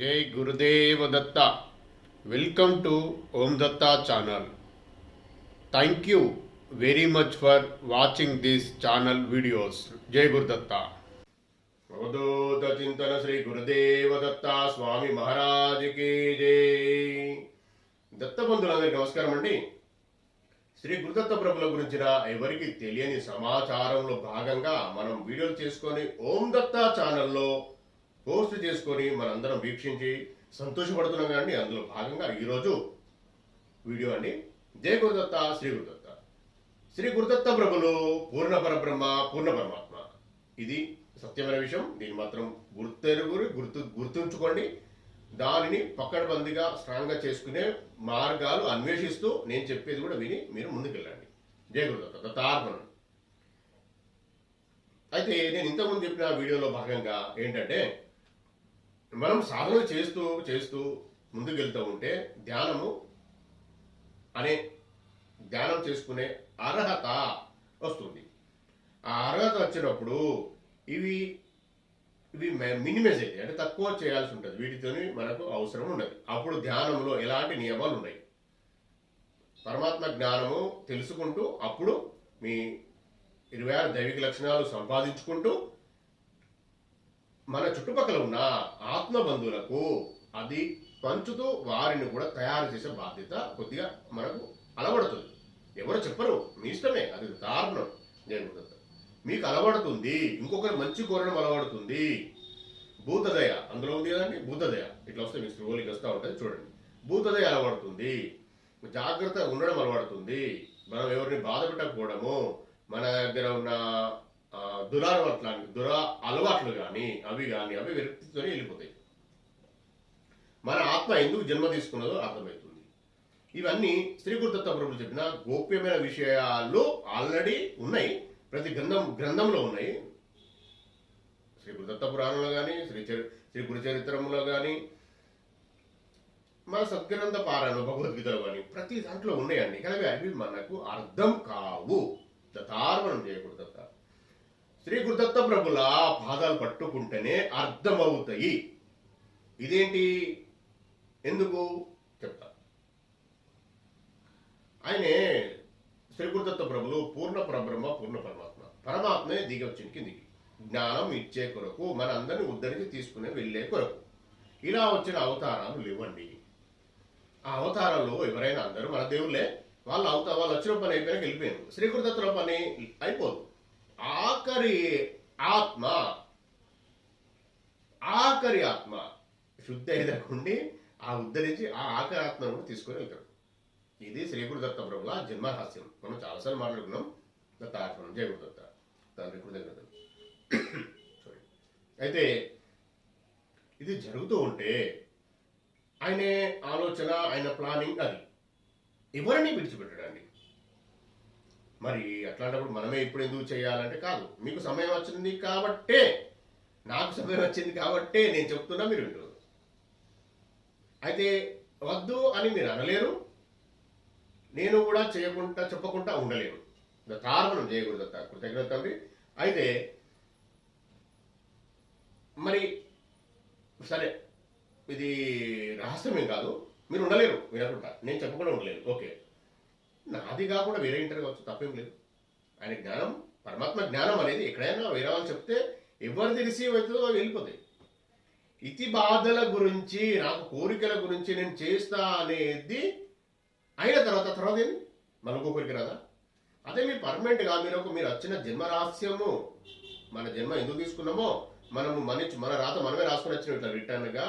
జై Gurudeva Datta. Welcome to Om Datta channel thank you very much for watching this channel videos జై గురుదత్త అవధూత చింతన శ్రీ గురుదేవ దత్త స్వామి మహారాజుకి జై దత్త బంధువులందరికీ నమస్కారం అండి. శ్రీ గురుదత్త ప్రభుల గురించిన ఎవరికి తెలియని సమాచారంలో భాగంగా మనం వీడియోలు చేసుకొని ఓం దత్త ఛానల్లో పోస్ట్ చేసుకొని మనందరం వీక్షించి సంతోషపడుతున్నాం కానీ అందులో భాగంగా ఈరోజు వీడియో అండి. జయ గురుదత్త శ్రీ గురుదత్త. శ్రీ గురుదత్త ప్రభులు పూర్ణ పరబ్రహ్మ పూర్ణ పరమాత్మ. ఇది సత్యమైన విషయం. దీన్ని మాత్రం గుర్తెరుగురి గుర్తు గుర్తుంచుకోండి. దానిని పక్కడబందిగా స్ట్రాంగ్గా చేసుకునే మార్గాలు అన్వేషిస్తూ నేను చెప్పేది కూడా విని మీరు ముందుకెళ్ళండి. జయ గురుదత్త. దత్తార్పణం. అయితే నేను ఇంతకుముందు చెప్పిన వీడియోలో భాగంగా ఏంటంటే మనం సాధన చేస్తూ చేస్తూ ముందుకెళ్తూ ఉంటే ధ్యానము అనే ధ్యానం చేసుకునే అర్హత వస్తుంది. ఆ అర్హత వచ్చినప్పుడు ఇవి ఇవి మినిమైజ్ అయితే అంటే తక్కువ చేయాల్సి ఉంటుంది. వీటితోని మనకు అవసరం ఉండదు. అప్పుడు ధ్యానంలో ఎలాంటి నియమాలు ఉన్నాయి? పరమాత్మ జ్ఞానము తెలుసుకుంటూ అప్పుడు మీ ఇరవై ఆరు దైవిక లక్షణాలు సంపాదించుకుంటూ మన చుట్టుపక్కల ఉన్న ఆత్మ బంధువులకు అది పంచుతూ వారిని కూడా తయారు చేసే బాధ్యత కొద్దిగా మనకు అలవడుతుంది. ఎవరు చెప్పరు మీ ఇష్టమే అది దారుణం. నేను మీకు అలవడుతుంది ఇంకొకరు మంచి కోరడం అలవడుతుంది. భూతదయ అందులో ఉంది కదండి భూతదయ. ఇట్లా వస్తే మీకు స్లోలీకి వస్తూ ఉంటుంది చూడండి. భూతదయ అలవడుతుంది జాగ్రత్త ఉండడం అలవడుతుంది. మనం ఎవరిని బాధ పెట్టకపోవడము మన దగ్గర ఉన్న దురలవాట్ల దుర అలవాట్లు కానీ అవి కానీ అవి విరక్తితోనే వెళ్ళిపోతాయి. మన ఆత్మ ఎందుకు జన్మ తీసుకున్నదో అర్థమవుతుంది. ఇవన్నీ శ్రీ గురుదత్త ప్రభులు చెప్పిన గోప్యమైన విషయాలు ఆల్రెడీ ఉన్నాయి. ప్రతి గ్రంథం గ్రంథంలో ఉన్నాయి. శ్రీ గురుదత్త పురాణంలో కానీ శ్రీ చరి శ్రీ గురు చరిత్రంలో కానీ మన సద్గ్రంథ పారాయణ భగవద్గీతలో కానీ ప్రతి దాంట్లో ఉన్నాయండి. కానీ అవి మనకు అర్థం కావు. దత్తార్పణం చేయకూడదు శ్రీ గురుదత్త ప్రభుల పాదాలు పట్టుకుంటేనే అర్థమవుతాయి. ఇదేంటి? ఎందుకు? చెప్తా. ఆయనే శ్రీ గురుదత్త ప్రభులు పూర్ణ పరబ్రహ్మ పూర్ణ పరమాత్మ. పరమాత్మే దిగి వచ్చిన కిందికి. జ్ఞానం ఇచ్చే కొరకు మన అందరిని ఉద్ధరించి తీసుకునే వెళ్ళే కొరకు. ఇలా వచ్చిన అవతారాలు లేవండి. ఆ అవతారాలు ఎవరైనా అందరూ మన దేవుళ్ళే. వాళ్ళ అవతార వాళ్ళు వచ్చిన పని అయిపోయినా వెళ్ళిపోయారు. శ్రీకృతత్వ పని అయిపోదు. ఆఖరి ఆత్మ ఆఖరి ఆత్మ శుద్ధి అయినకుండి ఆ ఉద్ధరించి ఆ ఆఖరి ఆత్మను కూడా తీసుకొని వెళ్తాడు. ఇది శ్రీ గురుదత్త ప్రభుల జన్మరహస్యం మనం చాలాసార్లు మాట్లాడుకున్నాం. దత్తార్పణం జయ గురుదత్త తండ్రి కృతజ్ఞత సారీ అయితే ఇది జరుగుతూ ఉంటే ఆయనే ఆలోచన ఆయన ప్లానింగ్ అది. ఎవరిని విడిచిపెట్టడానికి మరి అట్లాంటప్పుడు మనమే ఇప్పుడు ఎందుకు చేయాలంటే కాదు. మీకు సమయం వచ్చింది కాబట్టే నాకు సమయం వచ్చింది కాబట్టే నేను చెప్తున్నా మీరు వింటారు అయితే వద్దు అని మీరు అనలేరు. నేను కూడా చేయకుండా చెప్పకుండా ఉండలేను. కారణం చేయకూడదు కృతజ్ఞత తండ్రి. అయితే మరి సరే ఇది రహస్యమేం కాదు. మీరు ఉండలేరు వినకుండా నేను చెప్పకుండా ఉండలేను. ఓకే. నాది కాకుండా వేరే ఇంటర్ కావచ్చు తప్పేం లేదు. ఆయన జ్ఞానం పరమాత్మ జ్ఞానం అనేది ఎక్కడైనా వేరే వాళ్ళు చెప్తే ఎవరిది రిసీవ్ అవుతుందో అవి వెళ్ళిపోతాయి. ఇతి బాధల గురించి నాకు కోరికల గురించి నేను చేస్తా అనేది అయిన తర్వాత తర్వాత ఏంది? మనకు కోరిక రాదా? అదే మీరు పర్మనెంట్గా మీరు ఒక మీరు వచ్చిన జన్మ రహస్యము మన జన్మ ఎందుకు తీసుకున్నామో మనము మన మన రాత మనమే రాసుకొని వచ్చిన ఇట్లా రిటర్న్గా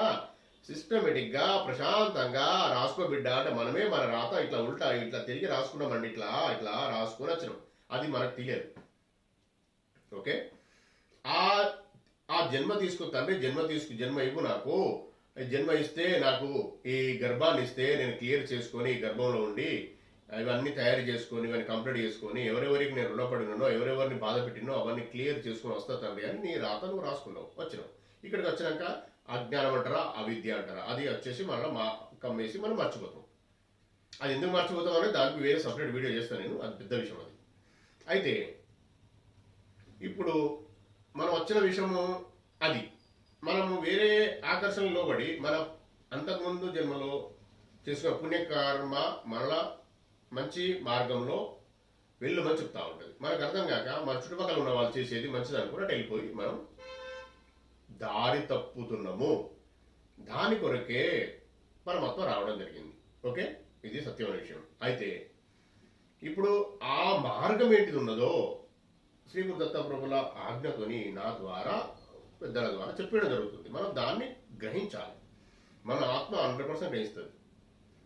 సిస్టమేటిక్గా ప్రశాంతంగా రాసుకో బిడ్డ అంటే మనమే మన రాత ఇట్లా ఉల్టా ఇట్లా తిరిగి రాసుకున్నామండి ఇట్లా ఇట్లా రాసుకొని వచ్చినాం అది మనకు తెలియదు. ఓకే? ఆ ఆ జన్మ తీసుకు తండ్రి జన్మ తీసుకు జన్మ ఇవ్వు నాకు. జన్మ ఇస్తే నాకు ఈ గర్భాన్ని ఇస్తే నేను క్లియర్ చేసుకొని ఈ గర్భంలో ఉండి ఇవన్నీ తయారు చేసుకొని ఇవన్నీ కంప్లీట్ చేసుకొని ఎవరెవరికి నేను రుణపడినో ఎవరెవరిని బాధ పెట్టినో అవన్నీ క్లియర్ చేసుకొని వస్తా తండ్రి అని నీ రాత నువ్వు రాసుకున్నావు వచ్చినావు. ఇక్కడికి వచ్చినాక అజ్ఞానం అంటారా అవిద్య అంటారా? అది వచ్చేసి మనం మా కమ్మేసి మనం మర్చిపోతాం. అది ఎందుకు మర్చిపోతాం అనేది దానికి వేరే సపరేట్ వీడియో చేస్తాను నేను అది పెద్ద విషయం అది. అయితే ఇప్పుడు మనం వచ్చిన విషయము అది. మనము వేరే ఆకర్షణ లోబడి మన అంతకుముందు జన్మలో చేసిన పుణ్యకర్మ మరలా మంచి మార్గంలో వెళ్ళమని చెప్తా ఉంటుంది. మనకు అర్థం కాక మన చుట్టుపక్కల ఉన్న వాళ్ళు చేసేది మంచిది అనుకున్నట్టు వెళ్ళిపోయి మనం దారి తప్పుతున్నాము. దాని కొరకే పరమాత్మ రావడం జరిగింది. ఓకే? ఇది సత్యమైన విషయం. అయితే ఇప్పుడు ఆ మార్గం ఏంటిది ఉన్నదో శ్రీ గురు ఆజ్ఞతోని నా ద్వారా పెద్దల ద్వారా చెప్పడం జరుగుతుంది. మనం దాన్ని గ్రహించాలి. మన ఆత్మ హండ్రెడ్ పర్సెంట్ గ్రహిస్తుంది.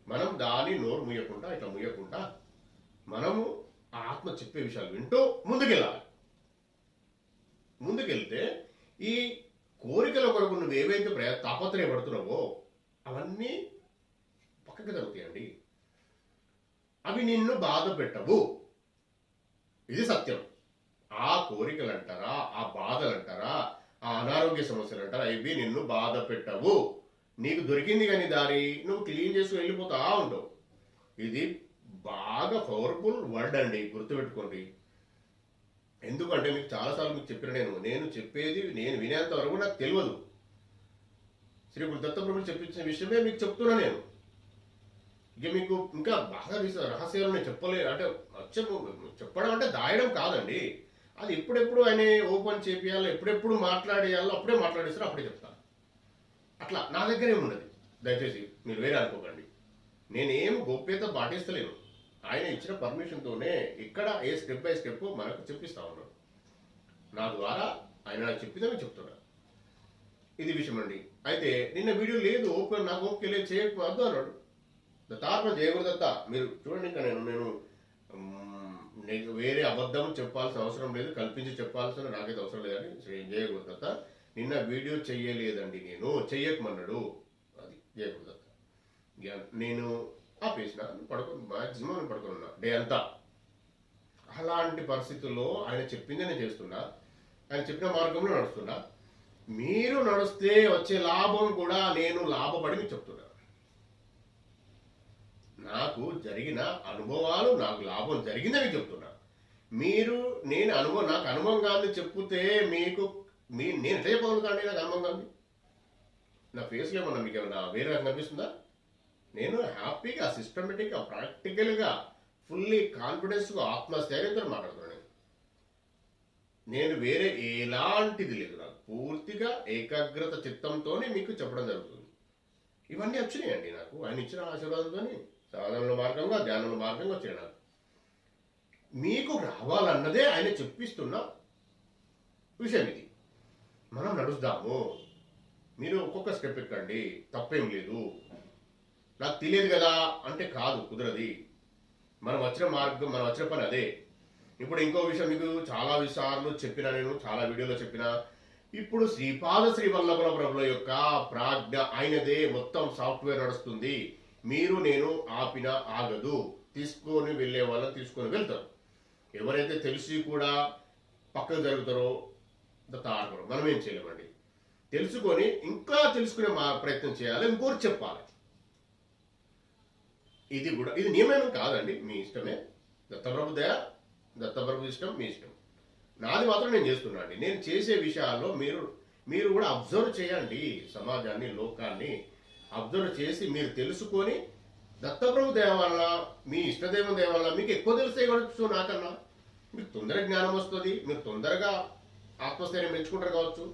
మనం దాన్ని నోరు ముయ్యకుండా ఇట్లా ముయ్యకుండా మనము ఆ ఆత్మ చెప్పే విషయాలు వింటూ ముందుకెళ్ళాలి. ముందుకెళ్తే ఈ కోరికల కొరకు నువ్వు ఏవైతే ప్రయా తాపత్రయపడుతున్నావో అవన్నీ పక్కకి జరుగుతాయండి అవి నిన్ను బాధ పెట్టవు. ఇది సత్యం. ఆ కోరికలు అంటారా ఆ బాధలు అంటారా ఆ అనారోగ్య సమస్యలు అంటారా ఇవి నిన్ను బాధ పెట్టవు. నీకు దొరికింది కానీ దారి నువ్వు క్లీన్ చేసుకుని వెళ్ళిపోతా ఉండవు. ఇది బాగా పవర్ఫుల్ వర్డ్ అండి. గుర్తుపెట్టుకోండి. ఎందుకంటే మీకు చాలాసార్లు మీకు చెప్పిన నేను నేను చెప్పేది నేను వినేంత వరకు నాకు తెలియదు. శ్రీ గురు దత్తప్రభులు చెప్పించిన విషయమే మీకు చెప్తున్నా నేను. ఇక మీకు ఇంకా బాగా రహస్యాలు నేను చెప్పలేదు అంటే వచ్చే- చెప్పడం అంటే దాయడం కాదండి. అది ఎప్పుడెప్పుడు ఆయన ఓపెన్ చేపియాలో ఎప్పుడెప్పుడు మాట్లాడేయాలో అప్పుడే మాట్లాడేస్తారు అప్పుడే చెప్తాను అట్లా నా దగ్గర ఏమున్నది దయచేసి మీరు వేరే అనుకోకండి. నేనేం గోప్యత పాటిస్తలేను. ఆయన ఇచ్చిన పర్మిషన్తోనే ఇక్కడ ఏ స్టెప్ బై స్టెప్ మనకు చెప్పిస్తా ఉన్నాడు. నా ద్వారా ఆయన నాకు చెప్పిదని చెప్తున్నా ఇది విషయం అండి. అయితే నిన్న వీడియో లేదు ఓపెన్ నాకు ఓకే లేదు చేయకపోవద్దు అన్నాడు. దత్తాత్మ జయగురుదత్త మీరు చూడండి ఇంకా నేను నేను వేరే అబద్ధం చెప్పాల్సిన అవసరం లేదు కల్పించి చెప్పాల్సిన నాకైతే అవసరం లేదని శ్రీ జయగురుదత్త నిన్న వీడియో చెయ్యలేదండి నేను చెయ్యకమన్నాడు. అది జయగురుదత్త. నేను ఆపేసిన పడుకో మాక్సిమం పడుకున్నా డే అంతా. అలాంటి పరిస్థితుల్లో ఆయన చెప్పిందే నేను చేస్తున్నా. ఆయన చెప్పిన మార్గంలో నడుస్తున్నా. మీరు నడుస్తే వచ్చే లాభం కూడా నేను లాభపడి మీకు చెప్తున్నా. నాకు జరిగిన అనుభవాలు నాకు లాభం జరిగిందని చెప్తున్నా. మీరు నేను అనుభవం నాకు అనుభవం కానీ చెప్తే మీకు మీ నేను ఎట్లా చెప్పగలుగుతాండి నాకు అనుభవం కాదు? నా ఫేస్లో ఏమన్నా మీకు ఏమన్నా వేరే రకంగా కనిపిస్తుందా? నేను హ్యాపీగా సిస్టమేటిక్గా ప్రాక్టికల్గా ఫుల్లీ కాన్ఫిడెన్స్గా ఆత్మస్థైర్యంతో మాట్లాడుతున్నాను నేను. వేరే ఎలాంటిది లేదు. నాకు పూర్తిగా ఏకాగ్రత చిత్తంతోనే మీకు చెప్పడం జరుగుతుంది. ఇవన్నీ వచ్చినాయండి నాకు. ఆయన ఇచ్చిన ఆశీర్వాదంతో సాధనల మార్గంగా ధ్యానంలో మార్గంగా వచ్చినాయి మీకు రావాలన్నదే ఆయన చెప్పిస్తున్న విషయం ఇది. మనం నడుస్తాము. మీరు ఒక్కొక్క స్టెప్ ఎక్కండి. తప్పేం లేదు. నాకు తెలియదు కదా అంటే కాదు కుదరది. మనం వచ్చిన మార్గం మనం వచ్చిన పని అదే. ఇప్పుడు ఇంకో విషయం మీకు చాలా విషయాలు చెప్పిన నేను చాలా వీడియోలో చెప్పిన. ఇప్పుడు శ్రీపాద శ్రీ వల్లభుల ప్రభుల యొక్క ప్రాజ్ఞ ఆయనదే మొత్తం సాఫ్ట్వేర్ నడుస్తుంది. మీరు నేను ఆపిన ఆగదు. తీసుకొని వెళ్ళే వాళ్ళని తీసుకొని వెళ్తారు ఎవరైతే తెలిసి కూడా పక్కకు జరుగుతారో తాడకరు మనం ఏం చేయలేమండి. తెలుసుకొని ఇంకా తెలుసుకునే మా ప్రయత్నం చేయాలి. ఇంకోటి చెప్పాలి. ఇది కూడా ఇది నియమం కాదండి మీ ఇష్టమే. దత్తప్రభు దయ దత్తప్రభు ఇష్టం మీ ఇష్టం. నాది మాత్రం నేను చేస్తున్నా అండి. నేను చేసే విషయాల్లో మీరు మీరు కూడా అబ్జర్వ్ చేయండి సమాజాన్ని లోకాన్ని. అబ్జర్వ్ చేసి మీరు తెలుసుకొని దత్తప్రభు దయ వల్ల మీ ఇష్టదేవం దయ వల్ల మీకు ఎక్కువ తెలిసే కావచ్చు నాకన్నా? మీకు తొందరగా జ్ఞానం వస్తుంది మీరు తొందరగా ఆత్మస్థైర్యం పెంచుకుంటారు కావచ్చు.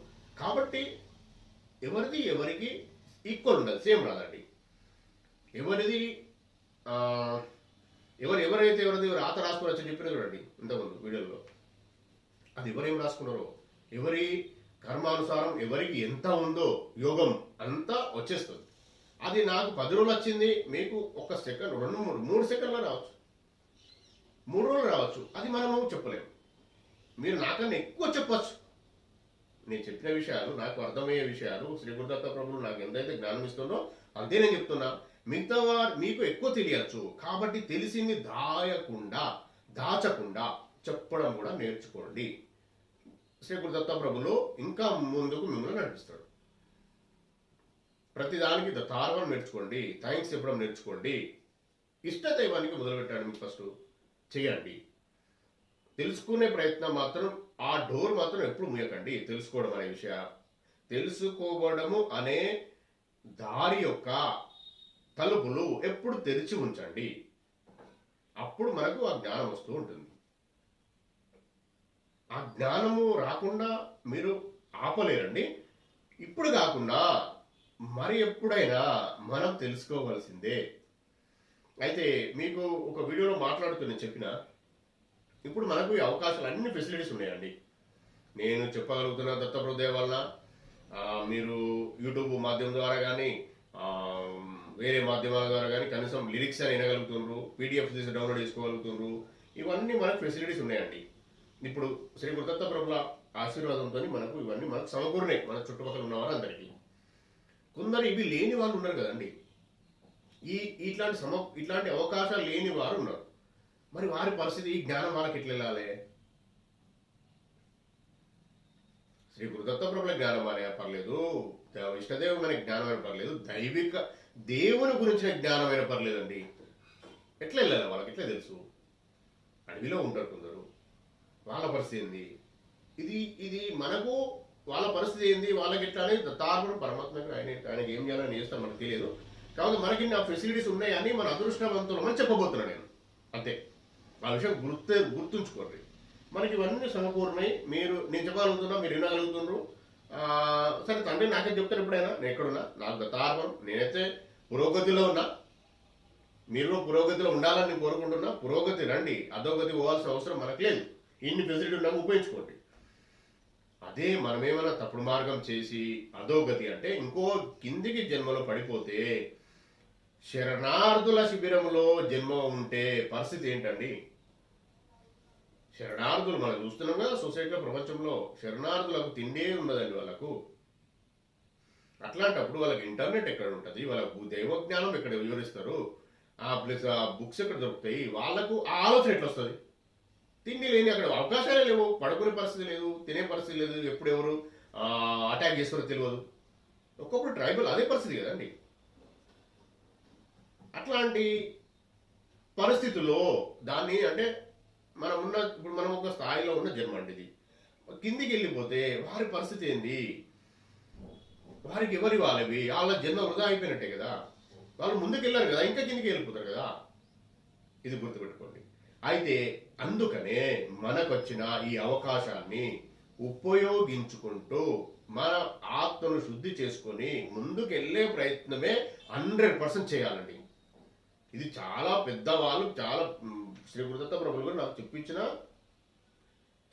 కాబట్టి ఎవరిది ఎవరికి ఈక్వల్ ఉండదు సేమ్ రాదండి. ఎవరిది ఎవరు ఎవరైతే ఎవరిది ఆత రాసుకోవచ్చు చెప్పిన చూడండి ఇంతకుముందు వీడియోలో. అది ఎవరేం రాసుకున్నారో? ఎవరి కర్మానుసారం ఎవరికి ఎంత ఉందో యోగం అంతా వచ్చేస్తుంది. అది నాకు పది రోజులు వచ్చింది మీకు ఒక సెకండ్ రెండు మూడు మూడు సెకండ్లో రావచ్చు. మూడు రోజులు రావచ్చు. అది మనము చెప్పలేము. మీరు నాకన్నా ఎక్కువ చెప్పచ్చు. నేను చెప్పిన విషయాలు నాకు అర్థమయ్యే విషయాలు శ్రీ గురుదత్త ప్రభులు నాకు ఎంతైతే జ్ఞానం ఇస్తుందో అంతే నేను చెప్తున్నా. మిగతా వారు మీకు ఎక్కువ తెలియచ్చు. కాబట్టి తెలిసింది దాయకుండా దాచకుండా చెప్పడం కూడా నేర్చుకోండి. శ్రీ గురుదత్త ప్రభులు ఇంకా ముందుకు మిమ్మల్ని నడిపిస్తాడు ప్రతిదానికి తారవం నేర్చుకోండి థ్యాంక్స్ చెప్పడం నేర్చుకోండి. ఇష్ట దైవానికి మొదలుపెట్టాడు మీకు ఫస్ట్. చేయండి. తెలుసుకునే ప్రయత్నం మాత్రం ఆ డోర్ మాత్రం ఎప్పుడు ముయ్యకండి తెలుసుకోవడం అనే విషయం. తెలుసుకోవడము అనే దారి యొక్క తలుపులు ఎప్పుడు తెరిచి ఉంచండి. అప్పుడు మనకు ఆ జ్ఞానం వస్తూ ఉంటుంది. ఆ జ్ఞానము రాకుండా మీరు ఆపలేరండి. ఇప్పుడు కాకుండా మరి ఎప్పుడైనా మనం తెలుసుకోవలసిందే. అయితే మీకు ఒక వీడియోలో మాట్లాడుతూ నేను చెప్పిన ఇప్పుడు మనకు ఈ అవకాశాలు అన్ని ఫెసిలిటీస్ ఉన్నాయండి. నేను చెప్పగలుగుతున్న దత్తప్రదేవ్ వలన మీరు యూట్యూబ్ మాధ్యమం ద్వారా కానీ వేరే మాధ్యమాల ద్వారా కానీ కనీసం లిరిక్స్ అని వినగలుగుతున్నారు పీడిఎఫ్ చేసి డౌన్లోడ్ చేసుకోగలుగుతున్నారు ఇవన్నీ మనకు ఫెసిలిటీస్ ఉన్నాయండి. ఇప్పుడు శ్రీ గురుదత్త ప్రభుల ఆశీర్వాదంతో మనకు ఇవన్నీ మనకు సమకూరినాయి మన చుట్టుపక్కల ఉన్నవారు అందరికీ కొందరు ఇవి లేని వాళ్ళు ఉన్నారు కదండి. ఈ ఇట్లాంటి సమ ఇట్లాంటి అవకాశాలు లేని వారు ఉన్నారు. మరి వారి పరిస్థితి ఈ జ్ఞానం వాళ్ళకి ఎట్లా వెళ్ళాలి? శ్రీ గురుదత్త ప్రభుల జ్ఞానం అనే పర్లేదు ద- మనకి జ్ఞానమైన పర్లేదు దైవిక దేవుని గురించిన జ్ఞానమైన పర్లేదండి. ఎట్లా వెళ్ళాలి వాళ్ళకి? ఎట్లా తెలుసు? అడవిలో ఉంటారు కొందరు. వాళ్ళ పరిస్థితి ఏంది? ఇది ఇది మనకు వాళ్ళ పరిస్థితి ఏంది? వాళ్ళకి ఎట్లా అనేది దత్తార్పణ పరమాత్మకు ఆయన ఆయనకి ఏం చేయాలని చేస్తాం మనకు తెలియదు. కాబట్టి మనకి నా ఫెసిలిటీస్ ఉన్నాయని మన అదృష్టవంతులమని చెప్పబోతున్నా నేను. అంతే. ఆ విషయం గుర్తు గుర్తుంచుకోండి. మనకి ఇవన్నీ సమకూరినాయి మీరు నేను చెప్పగలుగుతున్నా మీరు వినగలుగుతున్నారు. సరే తండ్రి నాకే చెప్తారు ఎప్పుడైనా? నేను ఎక్కడున్నా? నాకు గతార్పణం నేనైతే పురోగతిలో ఉన్నా. మీరు పురోగతిలో ఉండాలని కోరుకుంటున్నా. పురోగతి రండి. అధోగతి పోవాల్సిన అవసరం మనకు లేదు. ఇన్ని ఫెసిలిటీ ఉన్నాము ఉపయోగించుకోండి. అదే మనమేమైనా తప్పుడు మార్గం చేసి అధోగతి అంటే ఇంకో కిందికి జన్మలో పడిపోతే శరణార్థుల శిబిరంలో జన్మ ఉంటే పరిస్థితి ఏంటండి? శరణార్థులు మనం చూస్తున్నాం కదా సొసైటీలో ప్రపంచంలో శరణార్థులకు తిండే ఉండదండి వాళ్ళకు. అట్లాంటప్పుడు వాళ్ళకి ఇంటర్నెట్ ఎక్కడ ఉంటుంది? వాళ్ళకు దైవజ్ఞానం ఎక్కడ వివరిస్తారు? ఆ ప్లస్ ఆ బుక్స్ ఎక్కడ దొరుకుతాయి? వాళ్ళకు ఆ ఆలోచన ఎట్లా వస్తుంది? తిండి లేని అక్కడ అవకాశాలే లేవు. పడుకునే పరిస్థితి లేదు తినే పరిస్థితి లేదు. ఎప్పుడు ఎవరు అటాక్ చేస్తారో తెలియదు. ఒక్కొక్కరు ట్రైబల్ అదే పరిస్థితి కదండి. అట్లాంటి పరిస్థితుల్లో దాన్ని అంటే మనం ఉన్న ఇప్పుడు మనం ఒక స్థాయిలో ఉన్న జన్మ అండి కిందికి వెళ్ళిపోతే వారి పరిస్థితి ఏంది? వారికి ఎవరి వాళ్ళవి? వాళ్ళ జన్మ వృధా అయిపోయినట్టే కదా. వాళ్ళు ముందుకు వెళ్ళారు కదా ఇంకా కిందికి వెళ్ళిపోతారు కదా. ఇది గుర్తుపెట్టుకోండి. అయితే అందుకనే మనకొచ్చిన ఈ అవకాశాన్ని ఉపయోగించుకుంటూ మన ఆత్మను శుద్ధి చేసుకొని ముందుకెళ్ళే ప్రయత్నమే హండ్రెడ్ పర్సెంట్ చేయాలండి. ఇది చాలా పెద్దవాళ్ళు చాలా శ్రీ గురుదత్త ప్రభులు కూడా నాకు చెప్పించిన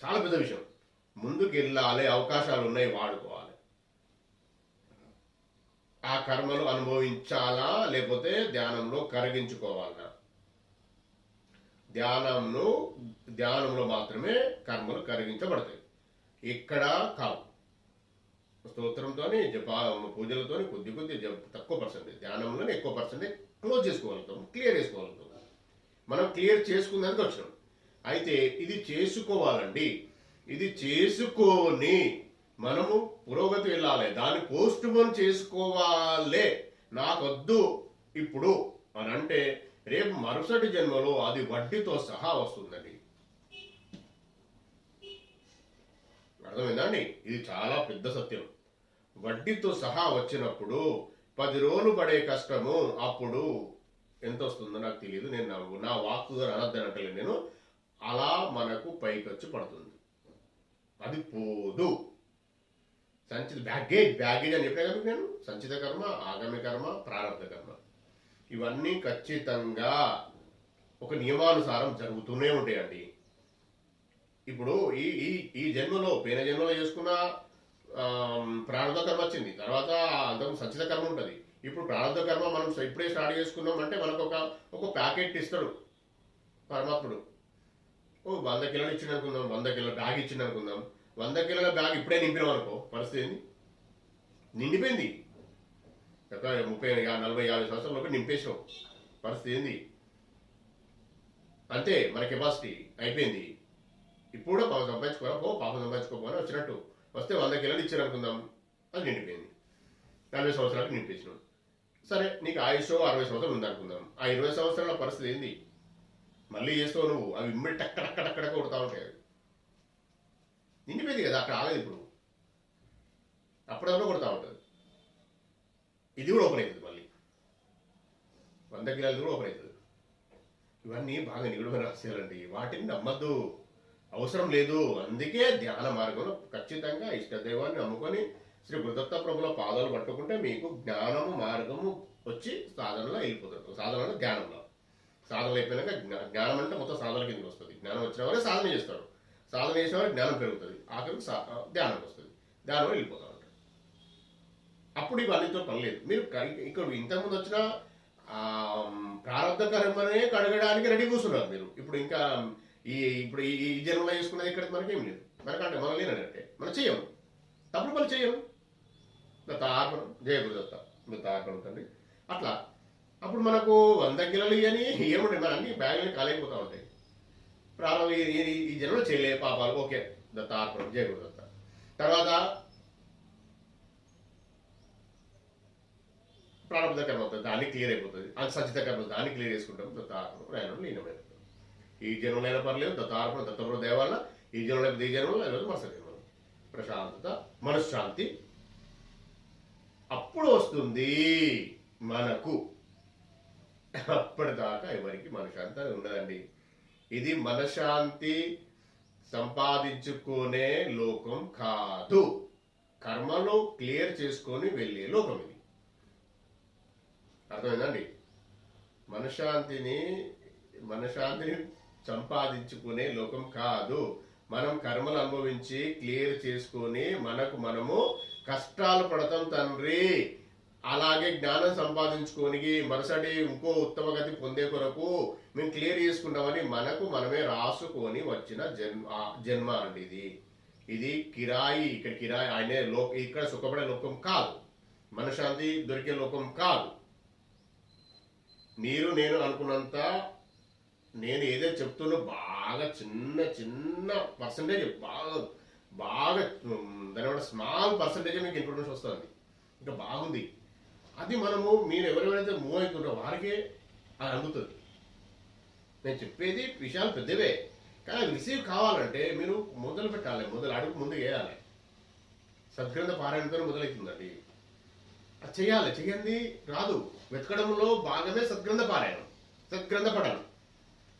చాలా పెద్ద విషయం. ముందుకు వెళ్ళాలి అవకాశాలు ఉన్నాయి వాడుకోవాలి. ఆ కర్మలు అనుభవించాలా లేకపోతే ధ్యానంలో కరిగించుకోవాలా? ధ్యానంను ధ్యానంలో మాత్రమే కర్మలు కరిగించబడతాయి. ఇక్కడ కావు. స్తోత్రంతోని జప పూజలతోని కొద్ది కొద్ది తక్కువ పర్సెంటేజ్ ధ్యానంలోనే ఎక్కువ పర్సెంటేజ్ క్లోజ్ చేసుకోగలుగుతాం క్లియర్ చేసుకోగలుగుతాం మనం క్లియర్ చేసుకుందానికి వచ్చినాం. అయితే ఇది చేసుకోవాలండి. ఇది చేసుకొని మనము పురోగతి వెళ్ళాలి. దాన్ని పోస్ట్ పోన్ చేసుకోవాలే. నాకొద్దు. ఇప్పుడు అని అంటే రేపు మరుసటి జన్మలో అది వడ్డీతో సహా వస్తుందండి. అర్థమైందండి ఇది చాలా పెద్ద సత్యం. వడ్డీతో సహా వచ్చినప్పుడు పది రోజులు పడే కష్టము అప్పుడు ఎంత వస్తుందో నాకు తెలియదు నేను నా- నా వాక్కు ద్వారా అనద్దని అంటలేదు నేను. అలా మనకు పైకి వచ్చి పడుతుంది. అది పోదు. సంచిత బ్యాగేజ్ బ్యాగేజ్ అని చెప్పినా కదా నేను? సంచిత కర్మ ఆగమి కర్మ ప్రారంభ కర్మ. ఇవన్నీ ఖచ్చితంగా ఒక నియమానుసారం జరుగుతూనే ఉంటాయండి. ఇప్పుడు ఈ ఈ ఈ జన్మలో పేన జన్మలో చేసుకున్న ప్రారంభ కర్మ వచ్చింది. తర్వాత అంతకు సంచిత కర్మ ఉంటుంది. ఇప్పుడు ప్రారంభ కర్మ మనం ఇప్పుడే స్టార్ట్ చేసుకున్నాం అంటే మనకు ఒక ఒక ప్యాకెట్ ఇస్తాడు పరమాత్ముడు. ఓ వంద కిలోలు ఇచ్చింది అనుకుందాం వంద కిలోల బ్యాగ్ ఇచ్చింది అనుకుందాం. వంద కిలోల బ్యాగ్ ఇప్పుడే నింపినాం అనుకో పరిస్థితి ఏంది? నిండిపోయింది. గత ముప్పై నలభై యాభై సంవత్సరాలలోపు నింపేసాం పరిస్థితి ఏంది? అంతే మన కెపాసిటీ అయిపోయింది. ఇప్పుడు కూడా పాపం సంపాదించుకోరా పాపం సంపాదించుకోపోని వచ్చినట్టు. వస్తే వంద కిలోలు ఇచ్చారు అనుకుందాం అది నిండిపోయింది. నలభై సంవత్సరాలకు నింపేసినాం. సరే నీకు ఆయుష్ అరవై సంవత్సరాలు ఉందనుకుందాం ఆ ఇరవై సంవత్సరాల పరిస్థితి ఏంది? మళ్ళీ చేస్తావు నువ్వు. అవి ఇమ్మడి టక్క టక్క కొడతా ఉంటాయి నిండిపోయింది కదా అక్కడ ఆగదు ఇప్పుడు. అప్పుడప్పుడు కొడతా ఉంటుంది. ఇది కూడా ఓపెన్ అవుతుంది మళ్ళీ. వంద కిలోలు కూడా ఓపెన్ అవుతుంది ఇవన్నీ బాగా నిగుడమైన రహస్యాలండి. వాటిని నమ్మద్దు. అవసరం లేదు. అందుకే ధ్యాన మార్గంలో ఖచ్చితంగా ఇష్టదైవాన్ని నమ్ముకొని శ్రీ గురుదత్త ప్రభుల పాదాలు పట్టుకుంటే మీకు జ్ఞానము మార్గము వచ్చి సాధనలో వెళ్ళిపోతుంది సాధనలో జ్ఞానంలో సాధన అయిపోయినాక జ్ఞా- జ్ఞానం అంటే మొత్తం సాధన కిందకి వస్తుంది. జ్ఞానం వచ్చిన వారే సాధన చేస్తారు. సాధన చేసిన వారే జ్ఞానం పెరుగుతుంది. ఆఖరికి సా ధ్యానం వస్తుంది. ధ్యానం వెళ్ళిపోతా అప్పుడు ఇవన్నీతో పని లేదు. మీరు ఇక్కడ ఇంతకుముందు వచ్చిన ప్రారంభ కర్మనే కడగడానికి రెడీ కూర్చున్నారు మీరు. ఇప్పుడు ఇంకా ఈ ఇప్పుడు ఈ ఈ జన్మలో చేసుకున్నది ఇక్కడ మనకేం లేదు. మనకంటే మనం లేనంటే మనం చేయము. తప్పుడు పని చేయము. దత్త ఆర్పణం జయ గురుదత్త దత్త ఆర్పణం తండ్రి అట్లా. అప్పుడు మనకు వంద కిలోలు అని ఏముంటాయి మన అన్ని బ్యాగులు కాలేకపోతూ ఉంటాయి. ప్రారంభం ఈ- జన్మలో చేయలే పాపాలు. ఓకే దత్త ఆర్పణం జయ గురుదత్త తర్వాత ప్రారంభ కర్మ అవుతుంది దాన్ని క్లియర్ అయిపోతుంది. అది సచిత కర్మ దాన్ని క్లియర్ చేసుకుంటాం దత్త ఆర్పణం రాయడం లీనమైన ఈ జన్మలైనా పర్లేదు దత్తార్పణ దత్తప్రభు దేవాల ఈ జన్మలో ఈ జన్మలో లేదు మరుసటి జన్మలో. ప్రశాంతత మనశ్శాంతి అప్పుడు వస్తుంది మనకు. అప్పటిదాకా ఎవరికి మనశ్శాంతి అని ఉండదండి. ఇది మనశ్శాంతి సంపాదించుకునే లోకం కాదు. కర్మను క్లియర్ చేసుకొని వెళ్ళే లోకం ఇది. అర్థమైందండి? మనశ్శాంతిని మనశ్శాంతిని సంపాదించుకునే లోకం కాదు. మనం కర్మలు అనుభవించి క్లియర్ చేసుకొని మనకు మనము కష్టాలు పడతాం తండ్రి. అలాగే జ్ఞానం సంపాదించుకోనికి మరుసటి ఇంకో ఉత్తమ గతి పొందే కొరకు మేము క్లియర్ చేసుకుంటామని మనకు మనమే రాసుకొని వచ్చిన జన్మ జన్మ అండి ఇది. ఇది కిరాయి ఇక్కడ కిరాయి ఆయనే లో ఇక్కడ సుఖపడే లోకం కాదు. మనశ్శాంతి దొరికే లోకం కాదు. మీరు నేను అనుకున్నంత నేను ఏదో చెప్తున్నా బాగా చిన్న చిన్న పర్సంటేజ్ బాగా బాగా దానివల్ల దాని స్మాల్ పర్సంటేజ్ మీకు ఇన్ఫర్మేషన్ వస్తుంది ఇంకా బాగుంది. అది మనము మీరు ఎవరెవరైతే మూవ్ అవుతుంటారో వారికే అది అందుతుంది. నేను చెప్పేది విషయాలు పెద్దవే. కానీ రిసీవ్ కావాలంటే మీరు మొదలు పెట్టాలి మొదలు అడుగు ముందు వేయాలి. సద్గ్రంథ పారాయణతో మొదలవుతుందండి. అది చేయాలి. చేయండి రాదు. వెతకడంలో భాగమే సద్గ్రంథ పారాయణం సద్గ్రంథ పఠనం.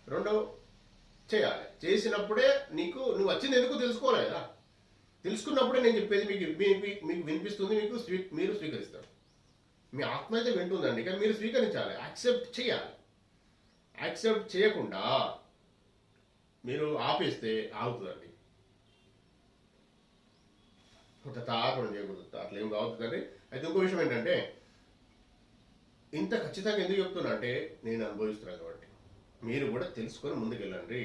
రెండో చేయాలి. చేసినప్పుడే నీకు నువ్వు వచ్చింది ఎందుకు తెలుసుకోవాలి కదా తెలుసుకున్నప్పుడే నేను చెప్పేది మీకు మీకు వినిపిస్తుంది మీకు స్వీ మీరు స్వీకరిస్తారు. మీ ఆత్మ అయితే వింటుందండి కానీ మీరు స్వీకరించాలి యాక్సెప్ట్ చేయాలి. యాక్సెప్ట్ చేయకుండా మీరు ఆపేస్తే ఆగుతుందండి. ఒక తాపడం చేయకూడదు అట్లా ఏం కావుతుందండి అయితే ఇంకో విషయం ఏంటంటే ఇంత ఖచ్చితంగా ఎందుకు చెప్తున్నా అంటే నేను అనుభవిస్తున్నాను కాబట్టి. మీరు కూడా తెలుసుకొని ముందుకెళ్ళండి.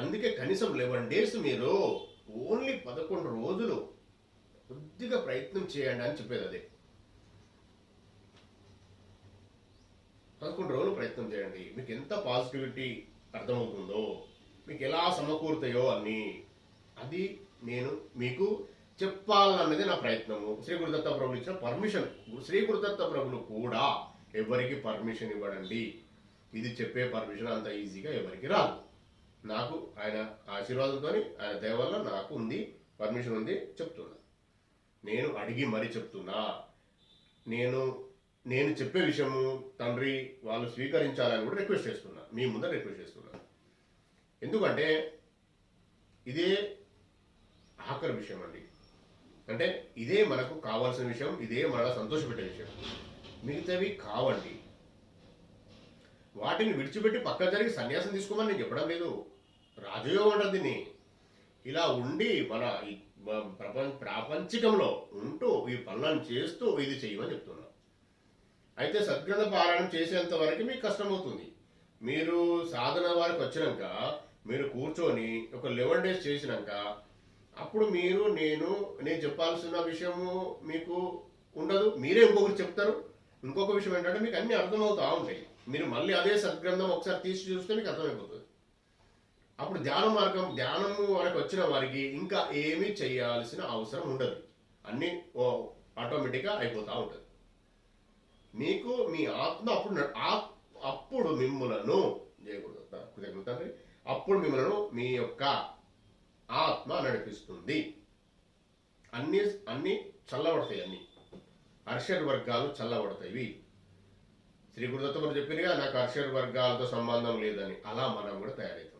అందుకే కనీసం లెవెన్ డేస్ మీరు ఓన్లీ పదకొండు రోజులు కొద్దిగా ప్రయత్నం చేయండి అని చెప్పేది అదే. పదకొండు రోజులు ప్రయత్నం చేయండి. మీకు ఎంత పాజిటివిటీ అర్థమవుతుందో మీకు ఎలా సమకూరుతాయో అని అది నేను మీకు చెప్పాలన్నది నా ప్రయత్నము. శ్రీ గురుదత్త ప్రభులు ఇచ్చిన పర్మిషన్. శ్రీ గురుదత్త ప్రభులు కూడా ఎవరికి పర్మిషన్ ఇవ్వడండి? ఇది చెప్పే పర్మిషన్ అంత ఈజీగా ఎవరికి రాదు. నాకు ఆయన ఆశీర్వాదంతో ఆయన దయ వల్ల నాకు ఉంది పర్మిషన్ ఉంది చెప్తున్నా. నేను అడిగి మరీ చెప్తున్నా. నేను నేను చెప్పే విషయము తండ్రి వాళ్ళు స్వీకరించాలని కూడా రిక్వెస్ట్ చేస్తున్నా. మీ ముందర రిక్వెస్ట్ చేస్తున్నా. ఎందుకంటే ఇదే ఆఖరి విషయం అండి. అంటే ఇదే మనకు కావాల్సిన విషయం ఇదే మన సంతోషపెట్టే విషయం. మిగతావి కావండి. వాటిని విడిచిపెట్టి పక్క జరిగి సన్యాసం తీసుకోమని నేను చెప్పడం లేదు. రాజయోగం అంటారు దీన్ని ఇలా ఉండి మన ఈ ప్రపంచ ప్రాపంచికంలో ఉంటూ ఈ పనులను చేస్తూ ఇది చేయమని చెప్తున్నా. అయితే సద్గ్రంథ పారాయణం చేసేంత వరకు మీకు కష్టమవుతుంది. మీరు సాధన వారికి వచ్చినాక మీరు కూర్చొని ఒక లెవెన్ డేస్ చేసినాక అప్పుడు మీరు నేను నేను చెప్పాల్సిన విషయము మీకు ఉండదు. మీరే ఇంకొకరు చెప్తారు. ఇంకొక విషయం ఏంటంటే మీకు అన్ని అర్థమవుతా ఉంటాయి. మీరు మళ్ళీ అదే సద్గ్రంథం ఒకసారి తీసి చూస్తే మీకు అర్థమైపోతుంది. అప్పుడు ధ్యాన మార్గం ధ్యానము వరకు వచ్చిన వారికి ఇంకా ఏమీ చేయాల్సిన అవసరం ఉండదు. అన్ని ఆటోమేటిక్గా అయిపోతూ ఉంటుంది. మీకు మీ ఆత్మ అప్పుడు అప్పుడు మిమ్ములను చేయకూడదు అప్పుడు మిమ్మలను మీ యొక్క ఆత్మ నడిపిస్తుంది. అన్ని అన్ని చల్లబడతాయి అన్ని. అర్షడ్ వర్గాలు చల్లబడతాయి. శ్రీ గురుదత్త గారు చెప్పినగా నాకు అర్షడ్ వర్గాలతో సంబంధం లేదని. అలా మనం కూడా తయారవుతాం.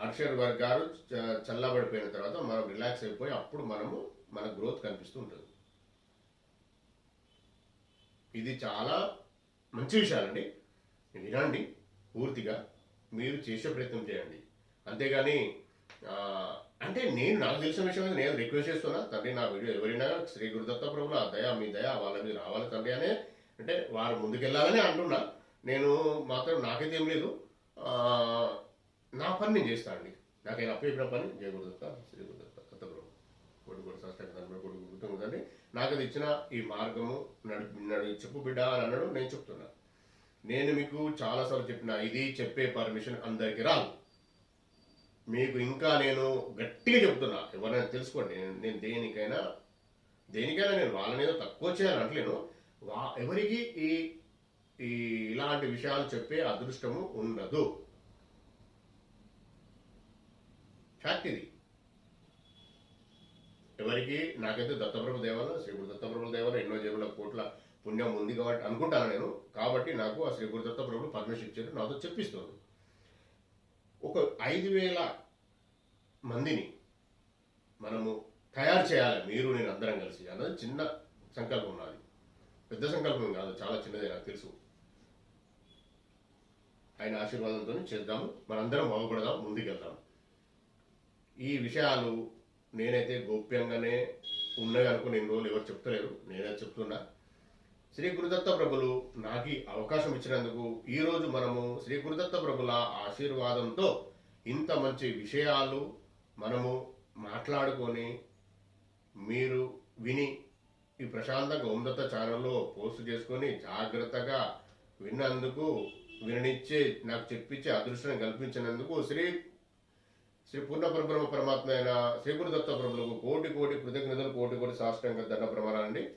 అక్షర్ వర్గాలు చ- చల్లబడిపోయిన తర్వాత మనం రిలాక్స్ అయిపోయి అప్పుడు మనము మన గ్రోత్ కనిపిస్తూ ఉంటుంది. ఇది చాలా మంచి విషయాలండి. వినండి పూర్తిగా. మీరు చేసే ప్రయత్నం చేయండి. అంతేగాని అంటే నేను నాకు తెలిసిన విషయం నేను రిక్వెస్ట్ చేస్తున్నా. తండ్రి నా వీడియో ఎవరైనా శ్రీ గురుదత్త ప్రభు నా దయ మీ దయ వాళ్ళ మీద రావాలి తండ్రి అనే అంటే వారు ముందుకెళ్ళాలని అంటున్నా. నేను మాత్రం నాకైతే ఏం లేదు. నా పని నేను చేస్తాను అండి. నాకైనా అప్పచెప్పిన పని జయ గురుదత్త కొత్త ప్రభు కొడుకు కొడు సాష్టాంగ కొడుకు గుర్తుందండి నాకు అది ఇచ్చిన ఈ మార్గము నడు నడు చెప్పు బిడ్డ అని అన్నాడు నేను చెప్తున్నా. నేను మీకు చాలాసార్లు చెప్పిన ఇది చెప్పే పర్మిషన్ అందరికీ రాదు. మీకు ఇంకా నేను గట్టిగా చెప్తున్నా ఎవరైనా తెలుసుకోండి నేను- దేనికైనా దేనికైనా నేను వాళ్ళని ఏదో తక్కువ చేయాలని అంటలేను వా ఎవరికి ఈ ఈ ఇలాంటి విషయాలు చెప్పే అదృష్టము ఉండదు. ఫ్యాక్ట్ ఇది ఎవరికి? నాకైతే దత్తప్రభు దేవాల శ్రీగురు దత్తప్రభు దేవాల ఎన్నో జన్మల కోట్ల పుణ్యం ఉంది కాబట్టి అనుకుంటాను నేను. కాబట్టి నాకు ఆ శ్రీగురు దత్తప్రభులు పర్మిషన్ ఇచ్చారు నాతో చెప్పిస్తుంది ఒక ఐదు వేల మందిని మనము తయారు చేయాలి. మీరు నేను అందరం కలిసి. అన్నది చిన్న సంకల్పం నాది. పెద్ద సంకల్పం కాదు చాలా చిన్నదే నాకు తెలుసు. ఆయన ఆశీర్వాదంతో చేద్దాము. మనందరం బాగుపడదాం ముందుకెళ్దాం. ఈ విషయాలు నేనైతే గోప్యంగానే ఉన్నవి అనుకుని ఎన్ని రోజులు ఎవరు చెప్తలేరు. నేనే చెప్తున్నా శ్రీ గురుదత్త ప్రభులు నాకు అవకాశం ఇచ్చినందుకు ఈరోజు మనము శ్రీ గురుదత్త ప్రభుల ఆశీర్వాదంతో ఇంత మంచి విషయాలు మనము మాట్లాడుకొని మీరు విని ఈ ప్రశాంతంగా ఓందత్త ఛానల్లో పోస్ట్ చేసుకొని జాగ్రత్తగా విన్నందుకు విననిచ్చే నాకు చెప్పించే అదృష్టం కల్పించినందుకు శ్రీ శ్రీ పూర్ణ పరబ్రహ్మ పరమాత్మ అయిన శ్రీ గురుదత్త ప్రభులకు కోటి కోటి కృతజ్ఞతలు కోటి కోటి సాష్టంగా దండ ప్రమాణాలండి.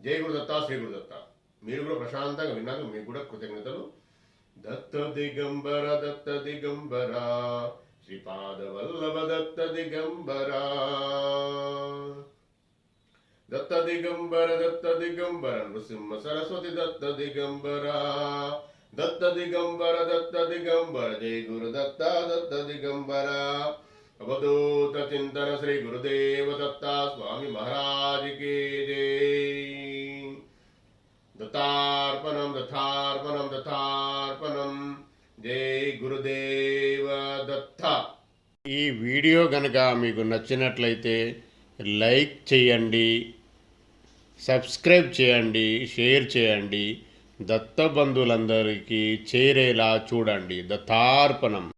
జై గురుదత్త శ్రీ గురుదత్త మీరు కూడా ప్రశాంతంగా విన్నారు మీకు కూడా కృతజ్ఞతలు. దత్త దిగంబర దత్త దిగంబర. శ్రీపాద వల్లభ దత్త దిగంబర. దత్త దిగంబర దత్త దిగంబర. నృసింహ సరస్వతి దత్త దిగంబర. దత్త దిగంబర దత్త దిగంబర జై గురు దత్త దత్త దిగంబర అవధూత చింతన శ్రీ గురుదేవ దత్త స్వామి మహారాజ్ కే జై దత్తార్పణం దత్తార్పణం దత్తార్పణం జై గురుదేవ దత్త ఈ వీడియో గనక మీకు నచ్చినట్లయితే లైక్ చేయండి సబ్స్క్రైబ్ చేయండి షేర్ చేయండి దత్త బంధువులందరికీ చేరేలా చూడండి. దత్తార్పణం.